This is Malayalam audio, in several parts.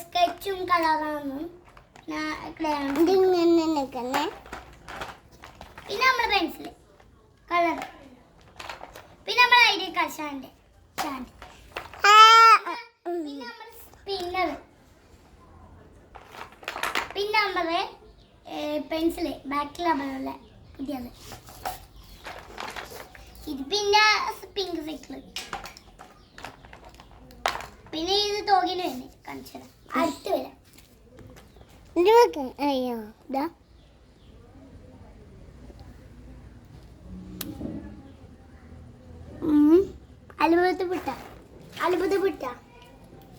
സ്കെച്ചും കളറാണ്. ഇതിങ്ങനെ പിന്നെ നമ്മൾ പെൻസിൽ കളർ പിന്നെ നമ്മൾ ഐഡിയ കഷാന്റെ സ്റ്റാൻഡ് ആ, പിന്നെ നമ്മൾ സ്പിന്നർ പിന്നെ നമ്മൾ പെൻസിൽ ബാക്കിൽ നമ്മളുള്ള പുതിയത്. ഇത് പിന്നെ പിങ്ക് സൈക്കിൾ പിന്നെ ഇത് തോകിന് തന്നെ കാണിച്ചു തരാം അടുത്ത് വരാം. ഇത്. അയ്യോ. ഇതാ.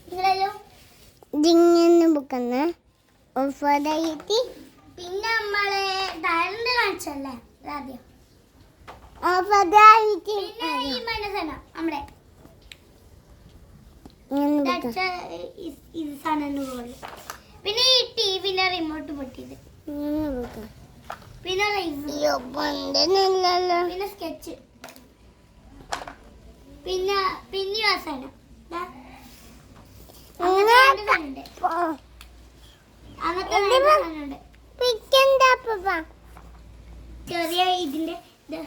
നിങ്ങളല്ലോ പിന്നെ നമ്മളെ ഡയറിന്റെ കാണിച്ചല്ലേ ആദ്യം പിന്നെ ഈ മനസ്സന നമ്മുടെ പിന്നെ ഈ ടിവിന്റെ റിമോട്ട് പൊട്ടിയത്. പിന്നെ പിന്നെ സ്കെച്ച് പിന്നെ പിന്നെ അവസാനം. ചെറിയ ഇതിന്റെ ഇത്.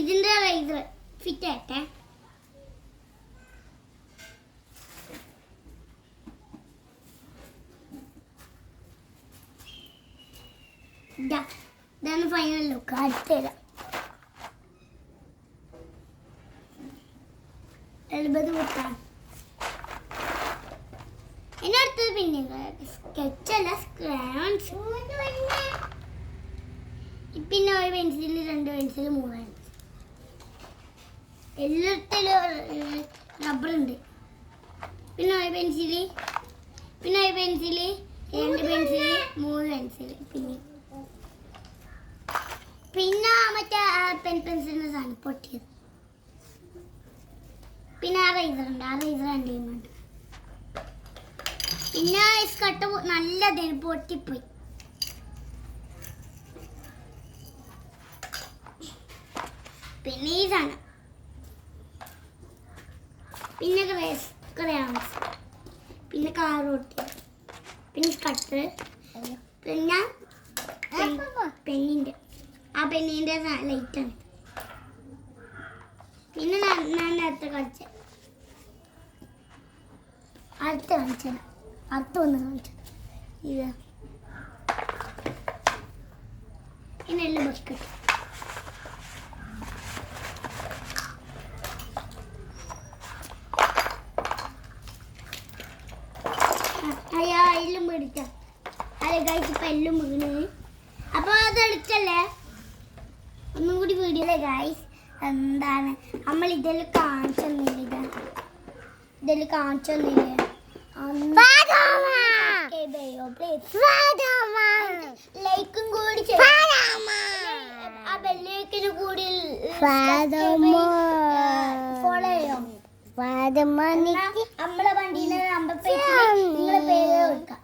ഇതിന്റെ റൈസർ ഫിറ്റ് ആയിട്ടെ. ഇതാണ് ഫൈനൽ ലുക്ക് അടുത്തരാം എഴുപത് വിട്ടാ ഇനി അടുത്തത് പിന്നെ സ്കെച്ചല്ല സ്ക്രാൻസ് പിന്നെ ഒരു പെൻസിൽ രണ്ട് പെൻസിൽ മൂന്ന് പെൻസിൽ എല്ലാത്തിലും റബ്ബർ ഉണ്ട്. പിന്നെ ഒരു പെൻസിൽ പിന്നെ ഒരു പെൻസിൽ രണ്ട് പെൻസിൽ മൂന്ന് പെൻസിൽ പിന്നെ പിന്നെ മറ്റേ പെൻ പെൻസിലിന്റെ സാധനം പൊട്ടിയത്. പിന്നെ ആ റൈസർ ഉണ്ട് ആ റൈസർ എന്റെ കയ്യിലുണ്ട് പിന്നെ ഐസ് സ്കട്ട് നല്ല പൊട്ടിപ്പോയി. പിന്നെ ഈ സാധനം. പിന്നെ ക്രേസ് ക്രയാൻസ് പിന്നെ കാറോട്ട് പിന്നെ കട്ടർ പിന്നെ പെണ്ണിന്റെ ആ പെണ്ണിന്റെ ലൈറ്റാണ് പിന്നെ ഞാൻ നേരത്തെ കളിച്ച അടുത്ത കാണിച്ചത് അടുത്ത ഒന്ന് കാണിച്ചത് ഇത്. പിന്നെ എല്ലാം ബക്കറ്റ് അയ്യാ എല്ലും മേടിച്ച അതെ ഇപ്പൊ എല്ലും വീണ് അപ്പൊ അത് എടുക്കല്ലേ? ഒന്നും കൂടി വീഡിയോ ഗൈസ് എന്താണ്? നമ്മൾ ഇതിൽ കാണിച്ചൊന്നില്ല ഇത് ഇതിൽ കാണിച്ചൊന്നില്ല ലൈക്കും കൂടി ആ ബെല്ലേക്കിന് കൂടി ഫോളോ ചെയ്യോ. നമ്മളെ വണ്ടിയിലെ നമ്പർ നിങ്ങളെ പേര് കൊടുക്കാം.